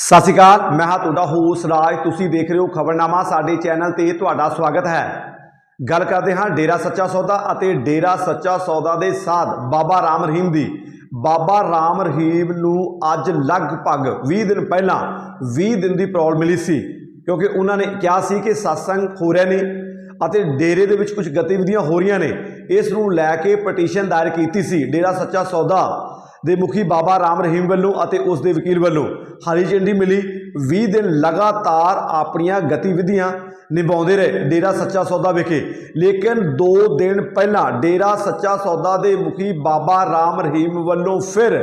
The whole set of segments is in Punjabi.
ਸਤਿ ਸ਼੍ਰੀ ਅਕਾਲ, ਮੈਂ ਹਾਂ ਤੁਹਾਡਾ ਹੋਸ ਰਾਜ। ਤੁਸੀਂ ਦੇਖ ਰਹੇ ਹੋ ਖਬਰਨਾਮਾ, ਸਾਡੇ ਚੈਨਲ ਤੇ ਤੁਹਾਡਾ ਸਵਾਗਤ ਹੈ। ਗੱਲ ਕਰਦੇ ਹਾਂ ਡੇਰਾ ਸੱਚਾ ਸੌਦਾ ਅਤੇ ਡੇਰਾ ਸੱਚਾ ਸੌਦਾ ਦੇ ਸਾਧ ਬਾਬਾ ਰਾਮ ਰਹੀਮ ਦੀ। ਬਾਬਾ ਰਾਮ ਰਹੀਮ ਨੂੰ ਅੱਜ ਲਗਭਗ 20 ਦਿਨ ਪਹਿਲਾਂ 20 ਦਿਨ ਦੀ ਪ੍ਰੋਬਲਮ ਮਿਲੀ ਸੀ, ਕਿਉਂਕਿ ਉਹਨਾਂ ਨੇ ਕਿਹਾ ਸੀ ਕਿ satsang ਹੋ ਰਹੇ ਨੇ ਅਤੇ ਡੇਰੇ ਦੇ ਵਿੱਚ ਕੁਝ ਗਤੀਵਿਧੀਆਂ ਹੋ ਰਹੀਆਂ ਨੇ। ਇਸ ਨੂੰ ਲੈ ਕੇ ਪਟੀਸ਼ਨ ਦਾਇਰ ਕੀਤੀ ਸੀ ਡੇਰਾ ਸੱਚਾ ਸੌਦਾ। ਦੇ ਮੁਖੀ ਬਾਬਾ ਰਾਮ ਰਹੀਮ ਵੱਲੋਂ ਅਤੇ ਉਸ ਦੇ ਵਕੀਲ ਵੱਲੋਂ ਹਰੀ ਝੰਡੀ ਮਿਲੀ। 20 ਦਿਨ ਲਗਾਤਾਰ ਆਪਣੀਆਂ ਗਤੀਵਿਧੀਆਂ ਨਿਭਾਉਂਦੇ ਰਹੇ ਡੇਰਾ ਸੱਚਾ ਸੌਦਾ ਵਿਖੇ। ਲੇਕਿਨ 2 ਦਿਨ ਪਹਿਲਾਂ ਡੇਰਾ ਸੱਚਾ ਸੌਦਾ ਦੇ ਮੁਖੀ ਬਾਬਾ ਰਾਮ ਰਹੀਮ ਵੱਲੋਂ ਫਿਰ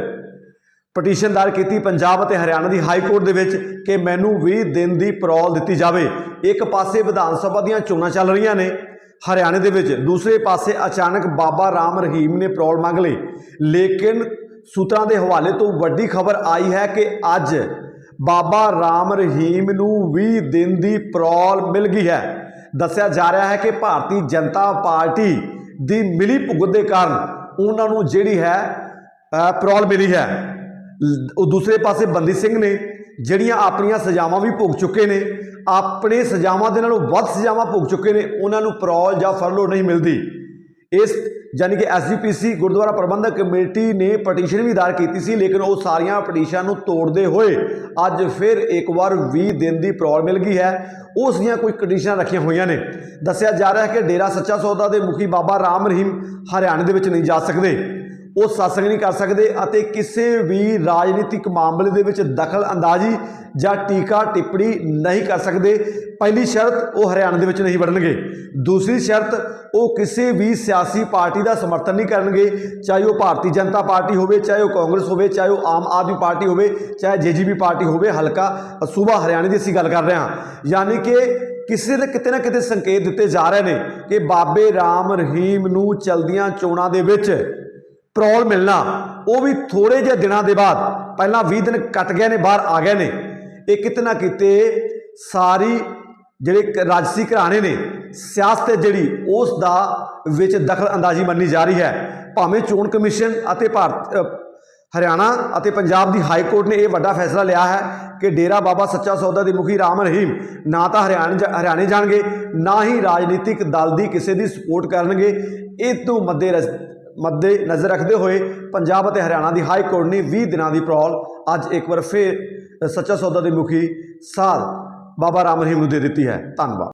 ਪਟੀਸ਼ਨ ਦਾਇਰ ਕੀਤੀ ਪੰਜਾਬ ਅਤੇ ਹਰਿਆਣਾ ਦੀ ਹਾਈ ਕੋਰਟ ਦੇ ਵਿੱਚ ਕਿ ਮੈਨੂੰ 20 ਦਿਨ ਦੀ ਪਰੋਲ ਦਿੱਤੀ ਜਾਵੇ। ਇੱਕ ਪਾਸੇ ਵਿਧਾਨ ਸਭਾ ਦੀਆਂ ਚੋਣਾਂ ਚੱਲ ਰਹੀਆਂ ਨੇ ਹਰਿਆਣੇ ਦੇ ਵਿੱਚ, ਦੂਸਰੇ ਪਾਸੇ ਅਚਾਨਕ ਬਾਬਾ ਰਾਮ ਰਹੀਮ ਨੇ ਪਰੋਲ ਮੰਗ ਲਈ। ਲੇਕਿਨ ਸੂਤਰਾਂ ਦੇ ਹਵਾਲੇ ਤੋਂ ਵੱਡੀ ਖਬਰ ਆਈ ਹੈ ਕਿ ਅੱਜ ਬਾਬਾ ਰਾਮ ਰਹੀਮ ਨੂੰ 20 ਦਿਨ ਦੀ ਪਰੋਲ ਮਿਲ ਗਈ ਹੈ। ਦੱਸਿਆ ਜਾ ਰਿਹਾ ਹੈ ਕਿ ਭਾਰਤੀ ਜਨਤਾ ਪਾਰਟੀ ਦੀ ਮਿਲੀ ਭੁਗਤ ਦੇ ਕਾਰਨ ਉਹਨਾਂ ਨੂੰ ਜਿਹੜੀ ਹੈ ਅ, ਮਿਲੀ ਹੈ। ਉਹ ਦੂਸਰੇ ਪਾਸੇ ਬੰਦੀ ਸਿੰਘ ਨੇ ਜਿਹੜੀਆਂ ਆਪਣੀਆਂ ਸਜ਼ਾਵਾਂ ਵੀ ਭੁਗ ਚੁੱਕੇ ਨੇ ਆਪਣੇ ਸਜ਼ਾਵਾਂ ਦੇ ਨਾਲੋਂ ਵੱਧ ਸਜ਼ਾਵਾਂ ਭੁਗ ਚੁੱਕੇ ਨੇ ਉਹਨਾਂ ਨੂੰ ਪਰੋਲ ਜਾਂ ਫਰਲੋ ਨਹੀਂ ਮਿਲਦੀ। ਇਸ ਯਾਨੀ ਕਿ ਐਸਜੀਪੀਸੀ ਗੁਰਦੁਆਰਾ ਪ੍ਰਬੰਧਕ ਕਮੇਟੀ ਨੇ ਪਟੀਸ਼ਨ ਵੀ ਦਾਇਰ ਕੀਤੀ ਸੀ, ਲੇਕਿਨ ਉਹ ਸਾਰੀਆਂ ਪਟੀਸ਼ਨਾਂ ਨੂੰ ਤੋੜਦੇ ਹੋਏ ਅੱਜ ਫਿਰ ਇੱਕ ਵਾਰ 20 ਦਿਨ ਦੀ ਪਰੋਲ ਮਿਲ ਗਈ ਹੈ। ਉਸ ਦੀਆਂ ਕੁਝ ਕੰਡੀਸ਼ਨਾਂ ਰੱਖੀਆਂ ਹੋਈਆਂ ਨੇ। ਦੱਸਿਆ ਜਾ ਰਿਹਾ ਹੈ ਕਿ ਡੇਰਾ ਸੱਚਾ ਸੌਦਾ ਦੇ ਮੁਖੀ ਬਾਬਾ ਰਾਮ ਰਹੀਮ ਹਰਿਆਣੇ ਦੇ ਵਿੱਚ ਨਹੀਂ ਜਾ ਸਕਦੇ। ਉਹ ਸਤਸੰਗ ਨਹੀਂ ਕਰ ਸਕਦੇ ਅਤੇ ਕਿਸੇ ਵੀ ਰਾਜਨੀਤਿਕ ਮਾਮਲੇ ਦੇ ਵਿੱਚ ਦਖਲ ਅੰਦਾਜ਼ੀ ਜਾਂ ਟੀਕਾ ਟਿੱਪਣੀ ਨਹੀਂ ਕਰ ਸਕਦੇ। ਪਹਿਲੀ ਸ਼ਰਤ ਉਹ ਹਰਿਆਣਾ ਦੇ ਵਿੱਚ ਨਹੀਂ ਵੜਨਗੇ। ਦੂਸਰੀ ਸ਼ਰਤ ਉਹ ਕਿਸੇ ਵੀ ਸਿਆਸੀ ਪਾਰਟੀ ਦਾ ਸਮਰਥਨ ਨਹੀਂ ਕਰਨਗੇ। ਚਾਹੇ ਉਹ ਭਾਰਤੀ ਜਨਤਾ ਪਾਰਟੀ ਹੋਵੇ, ਚਾਹੇ ਉਹ ਕਾਂਗਰਸ ਹੋਵੇ, ਚਾਹੇ ਉਹ ਆਮ ਆਦਮੀ ਪਾਰਟੀ ਹੋਵੇ, ਚਾਹੇ ਜੇਜੀਬੀ ਪਾਰਟੀ ਹੋਵੇ, ਹਲਕਾ ਸੂਬਾ ਹਰਿਆਣਾ ਦੀ ਅਸੀਂ ਗੱਲ ਕਰ ਰਹੇ ਹਾਂ। ਯਾਨੀ ਕਿ ਕਿਸੇ ਦੇ ਕਿਤੇ ਨਾ ਕਿਤੇ ਸੰਕੇਤ ਦਿੱਤੇ ਜਾ ਰਹੇ ਨੇ ਕਿ ਬਾਬੇ ਰਾਮ ਰਹੀਮ ਨੂੰ ਚਲਦੀਆਂ ਚੋਣਾਂ ਦੇ ਵਿੱਚ ਪਰੋਲ ਮਿਲਣਾ, ਉਹ ਵੀ ਥੋੜੇ ਜਿਹੇ ਦਿਨਾਂ ਦੇ ਬਾਅਦ, ਪਹਿਲਾਂ 20 ਦਿਨ ਕੱਟ ਗਏ ਨੇ, ਬਾਹਰ ਆ ਗਏ ਨੇ। ਇਹ ਕਿਤੇ ਨਾ ਕਿਤੇ ਸਾਰੀ ਜਿਹੜੇ ਰਾਜਸੀ ਘਰਾਣੇ ਨੇ, ਸਿਆਸਤ ਹੈ ਜਿਹੜੀ, ਉਸ ਦਾ ਵਿੱਚ ਦਖਲ ਅੰਦਾਜ਼ੀ ਮੰਨੀ ਜਾ ਰਹੀ ਹੈ। ਭਾਵੇਂ ਚੋਣ ਕਮਿਸ਼ਨ ਅਤੇ ਭਾਰਤ ਹਰਿਆਣਾ ਅਤੇ ਪੰਜਾਬ ਦੀ ਹਾਈ ਕੋਰਟ ਨੇ ਇਹ ਵੱਡਾ ਫੈਸਲਾ ਲਿਆ ਹੈ ਕਿ ਡੇਰਾ ਬਾਬਾ ਸੱਚਾ ਸੌਦਾ ਦੇ ਮੁਖੀ ਰਾਮ ਰਹੀਮ ਨਾ ਤਾਂ ਹਰਿਆਣਾ ਜਾ- ਹਰਿਆਣੇ ਜਾਣਗੇ, ਨਾ ਹੀ ਰਾਜਨੀਤਿਕ ਦਲ ਦੀ ਕਿਸੇ ਦੀ ਸਪੋਰਟ ਕਰਨਗੇ। ਇਹ ਤੋਂ ਮੱਦੇ ਰਸ- ਮੱਦੇ ਨਜ਼ਰ ਰੱਖਦੇ ਹੋਏ ਪੰਜਾਬ ਅਤੇ ਹਰਿਆਣਾ ਦੀ ਹਾਈ ਕੋਰਟ ਨੇ 20 ਦਿਨਾਂ ਦੀ ਪਰੋਲ ਅੱਜ ਇੱਕ ਵਾਰ ਫਿਰ ਸੱਚਾ ਸੌਦਾ ਦੇ ਮੁਖੀ ਸਾਧ ਬਾਬਾ ਰਾਮ ਰਹੀਮ ਨੂੰ ਦੇ ਦਿੱਤੀ ਹੈ। ਧੰਨਵਾਦ।